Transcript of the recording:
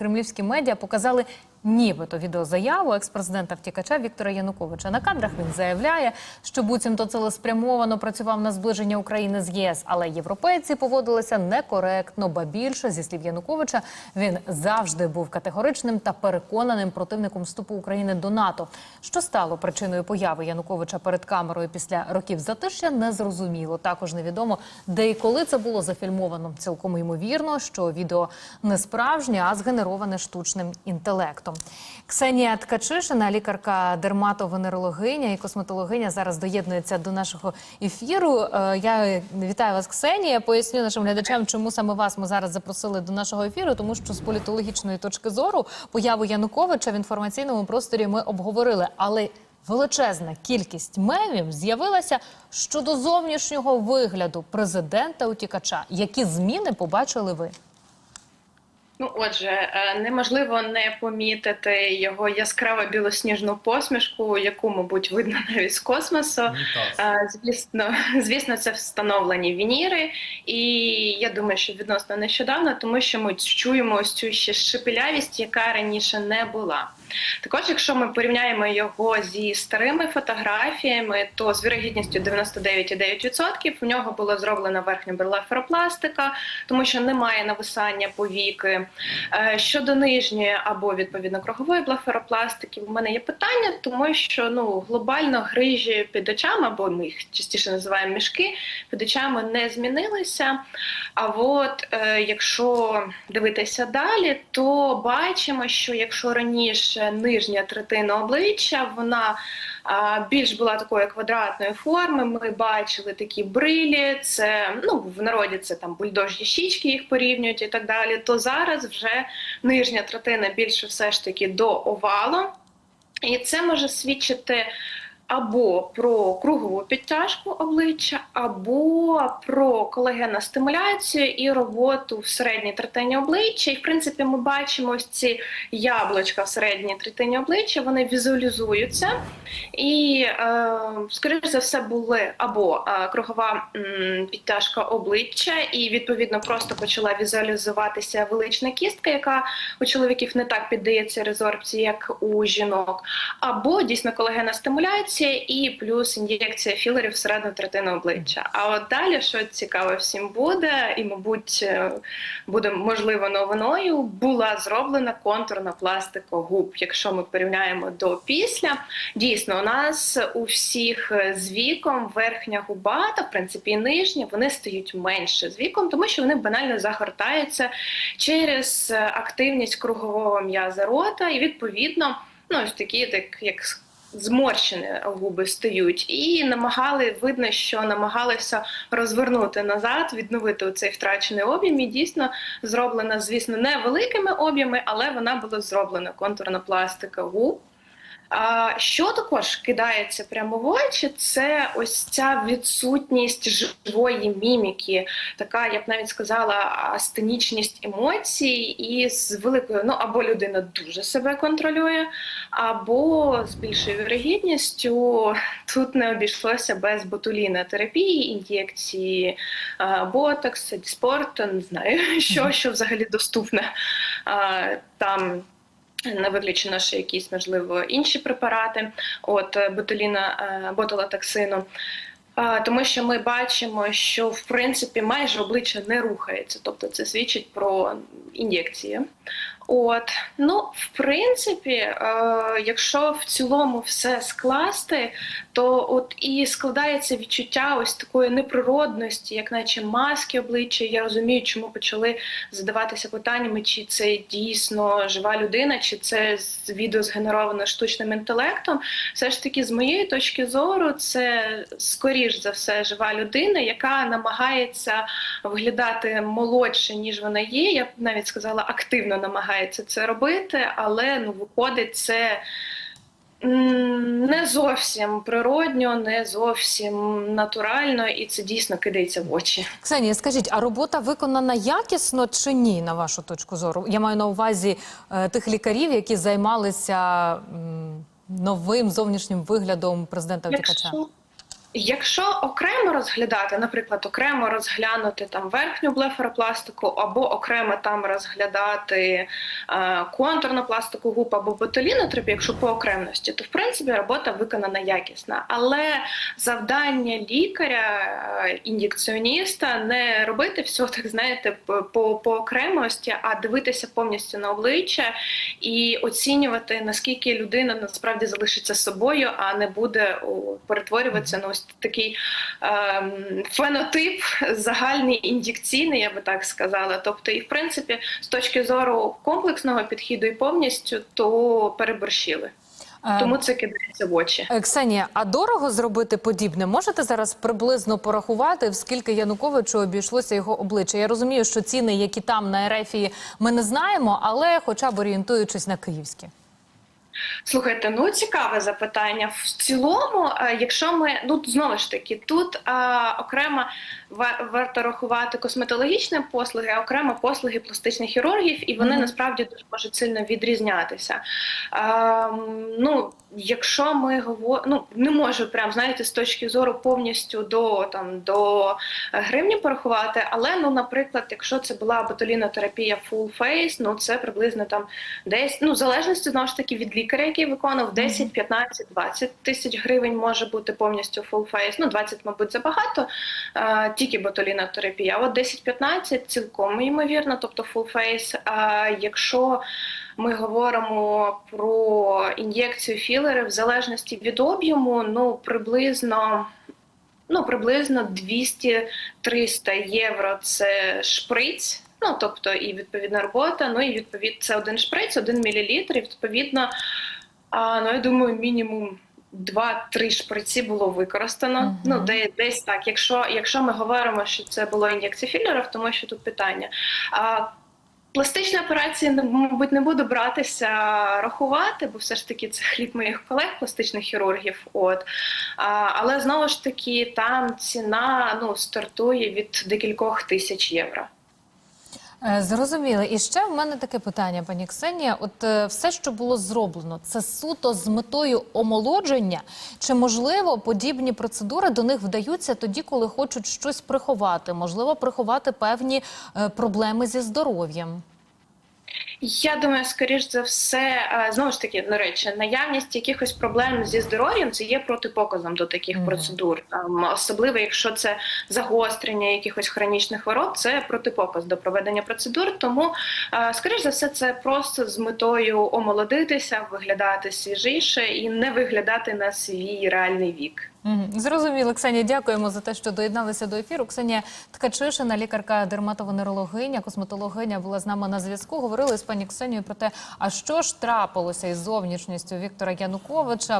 кремлівські медіа показали нібито відеозаяву екс-президента втікача Віктора Януковича. На кадрах він заявляє, що буцімто цілеспрямовано працював на зближення України з ЄС, але європейці поводилися некоректно, ба більше зі слів Януковича він завжди був категоричним та переконаним противником вступу України до НАТО. Що стало причиною появи Януковича перед камерою після років затишя, не зрозуміло. Також невідомо, де і коли це було зафільмовано. Цілком ймовірно, що відео не справжнє, а згенероване штучним інтелектом. Ксенія Ткачишина, лікарка дерматовенерологиня і косметологиня, зараз доєднується до нашого ефіру. Е, Я вітаю вас, Ксенія. Поясню нашим глядачам, чому саме вас ми зараз запросили до нашого ефіру, тому що з політологічної точки зору появу Януковича в інформаційному просторі ми обговорили, але величезна кількість мемів з'явилася щодо зовнішнього вигляду президента утікача. Які зміни побачили ви? Ну, отже, е, неможливо не помітити його яскраво білосніжну посмішку, яку, мабуть, видно навіть з космосу. Е, Звісно, звісно, це встановлені вініри, і я думаю, що відносно нещодавно, тому що ми чуємо ось цю ще шепелявість, яка раніше не була. Також, якщо ми порівняємо його зі старими фотографіями, то з вірогідністю 99,9% в нього була зроблена верхня берлеферопластика, тому що немає нависання повіки. Е, Щодо нижньої або відповідно кругової блеферопластики, в мене є питання, тому що ну глобально грижі під очами, або ми їх частіше називаємо мішки, під очами не змінилися. А от е, якщо дивитися далі, то бачимо, що якщо раніше нижня третина обличчя, вона більш була такої квадратної форми. Ми бачили такі брилі, це ну в народі це там бульдожі щічки їх порівнюють і так далі. То зараз вже нижня третина більше все ж таки до овалу. І це може свідчити або про кругову підтяжку обличчя, або про колагенну стимуляцію і роботу в середній третині обличчя. І в принципі, ми бачимо ось ці яблучка в середній третині обличчя, вони візуалізуються. І, е, скоріш за все, були або е, кругова підтяжка обличчя, і відповідно просто почала візуалізуватися велична кістка, яка у чоловіків не так піддається резорбції, як у жінок, або дійсно колагенна стимуляція і плюс ін'єкція філерів всередину третини обличчя. А от далі, що цікаво всім буде, і, мабуть, е, буде можливо новиною, була зроблена контурна пластика губ. Якщо ми порівняємо до після, дійсно у нас у всіх е, з віком верхня губа та в принципі нижня вони стають менше з віком, тому що вони банально загортаються через е, активність кругового м'яза рота, і відповідно, ну ось такі, так як зморщені губи стають, і намагали видно, що намагалися розвернути назад, відновити цей втрачений об'єм. І дійсно зроблена, звісно, не великими об'єми, але вона була зроблена контурна пластика губ. Що також кидається прямо в очі, це ось ця відсутність живої міміки, така, я б навіть сказала, астенічність емоцій, і з великою, ну або людина дуже себе контролює, або з більшою вірогідністю тут не обійшлося без ботулінотерапії, ін'єкції а, ботокса, діспорту, не знаю, що, що взагалі доступне там. Не виключено ще якісь, можливо, інші препарати, от е, ботуліна, е, ботулотоксину. Тому що ми бачимо, що в принципі майже обличчя не рухається, тобто це свідчить про ін'єкції. От, ну, в принципі, е, якщо в цілому все скласти, то от і складається відчуття ось такої неприродності, як наче маски обличчя. Я розумію, чому почали задаватися питаннями, чи це дійсно жива людина, чи це відео згенеровано штучним інтелектом. Все ж таки, з моєї точки зору, це скоріш за все жива людина, яка намагається виглядати молодше, ніж вона є. Я б навіть сказала, активно намагається це робити, але ну виходить це. Не зовсім природньо, не зовсім натурально, і це дійсно кидається в очі. Ксенія, скажіть, а робота виконана якісно чи ні, на вашу точку зору? Я маю на увазі е, тих лікарів, які займалися м, новим зовнішнім виглядом президента втікача. Якщо, Якщо окремо розглядати, наприклад, окремо розглянути там верхню блефаропластику, або окремо там розглядати е, контурну пластику губ або ботулінотрипі, якщо по окремості, то в принципі робота виконана якісна. Але завдання лікаря, е, ін'єкціоніста не робити все, так знаєте, по, по окремості, а дивитися повністю на обличчя і оцінювати, наскільки людина насправді залишиться собою, а не буде перетворюватися на ось такий ем, фенотип загальний ін'єкційний, я би так сказала. Тобто, і в принципі, з точки зору комплексного підходу і повністю, то переборщили. Е, Тому це кидається в очі. Е, Ксенія, а дорого зробити подібне? Можете зараз приблизно порахувати, в скільки Януковичу обійшлося його обличчя? Я розумію, що ціни, які там на Ерефії, ми не знаємо, але хоча б орієнтуючись на київські. Слухайте, ну цікаве запитання. В цілому, е, якщо ми ну знову ж таки, тут а, окремо ва- варто рахувати косметологічні послуги, а окремо послуги пластичних хірургів, і вони Мгм. насправді дуже можуть сильно відрізнятися. А, ну, якщо ми говоримо, ну не можу прям знаєте, з точки зору повністю до там до е, гривні порахувати, але ну, наприклад, якщо це була ботулінотерапія full face, ну це приблизно там десь ну в залежності знову ж таки від лікаря, який виконав 10, 15, 20 тисяч гривень може бути повністю full face. Ну 20, мабуть, забагато, е, тільки ботулінотерапія. А от 10-15 цілком ймовірно, тобто full face. А якщо ми говоримо про ін'єкцію філерів в залежності від об'єму, ну приблизно. Ну, приблизно 200-300 євро це шприць. Ну, тобто, і відповідна робота. Ну і відповідно це один шприць, один мілілітр. І відповідно, а, ну я думаю, мінімум 2-3 шприці було використано. Мгм. Ну, де, десь так. Якщо, якщо ми говоримо, що це було ін'єкція філерів, тому що тут питання. А, Пластичні операції, ну, мабуть, не буду братися рахувати, бо все ж таки це хліб моїх колег, пластичних хірургів. От а, але знову ж таки, там ціна ну стартує від декількох тисяч євро. Е, Зрозуміло. І ще в мене таке питання, пані Ксенія. От е, все, що було зроблено, це суто з метою омолодження. Чи можливо подібні процедури до них вдаються тоді, коли хочуть щось приховати? Можливо, приховати певні е, проблеми зі здоров'ям? Я думаю, скоріш за все, е, знову ж таки, до речі, наявність якихось проблем зі здоров'ям це є протипоказом до таких Мгм. процедур. Там, особливо, якщо це загострення якихось хронічних хвороб, це протипоказ до проведення процедур. Тому, е, скоріш за все, це просто з метою омолодитися, виглядати свіжіше і не виглядати на свій реальний вік. Зрозуміло, Ксенія. Дякуємо за те, що доєдналися до ефіру. Ксенія Ткачишина, лікарка дерматовенерологиня, косметологиня, була з нами на зв'язку. Говорили з пані Ксенію про те, а що ж трапилося із зовнішністю Віктора Януковича.